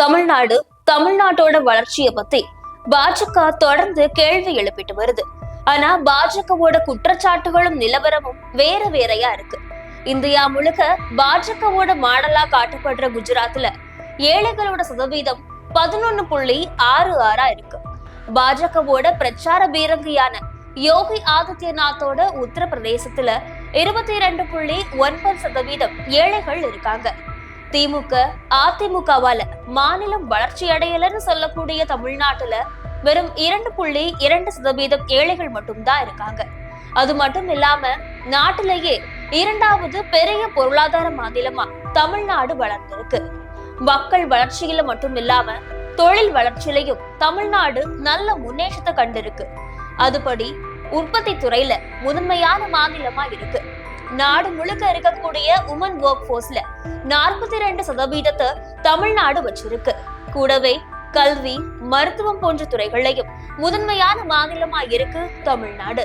தமிழ்நாடு தமிழ்நாட்டோட வளர்ச்சியை பத்தி பாஜக தொடர்ந்து கேள்வி எழுப்பிட்டு வருது. ஆனா பாஜகவோட குற்றச்சாட்டுகளும் நிலவரமும் வேற வேறையா இருக்கு. இந்தியா முழுக்க பாஜகவோட மாடலா காட்டப்படுற குஜராத்ல ஏழைகளோட சதவீதம் பதினொன்னு புள்ளி ஆறு ஆறா இருக்கு. பாஜகவோட பிரச்சார பீரங்கியான யோகி ஆதித்யநாத்தோட உத்தரப்பிரதேசத்துல இருபத்தி இரண்டு புள்ளி ஒன்பது சதவீதம் ஏழைகள் இருக்காங்க. திமுக அதிமுகவால மாநிலம் வளர்ச்சி அடையலன்னு சொல்லக்கூடிய தமிழ்நாட்டுல வெறும் இரண்டு புள்ளி இரண்டு சதவீதம் ஏழைகள் மட்டும்தான் இருக்காங்க. அது மட்டும் இல்லாம நாட்டிலேயே இரண்டாவது பெரிய பொருளாதார மாநிலமா தமிழ்நாடு வளர்ந்திருக்கு. மக்கள் வளர்ச்சியில மட்டும் இல்லாம தொழில் வளர்ச்சியிலையும் தமிழ்நாடு நல்ல முன்னேற்றத்தை கண்டிருக்கு. அதுபடி உற்பத்தி துறையில முதன்மையான மாநிலமா இருக்கு. நாடு முழுக்க இருக்கக்கூடிய உமன் ஒர்க் போர்ஸ்ல நாற்பத்தி ரெண்டு சதவீதத்தை தமிழ்நாடு வச்சிருக்கு. கூடவே கல்வி மருத்துவம் போன்ற துறைகளையும் முதன்மையான மாநிலமா இருக்கு தமிழ்நாடு.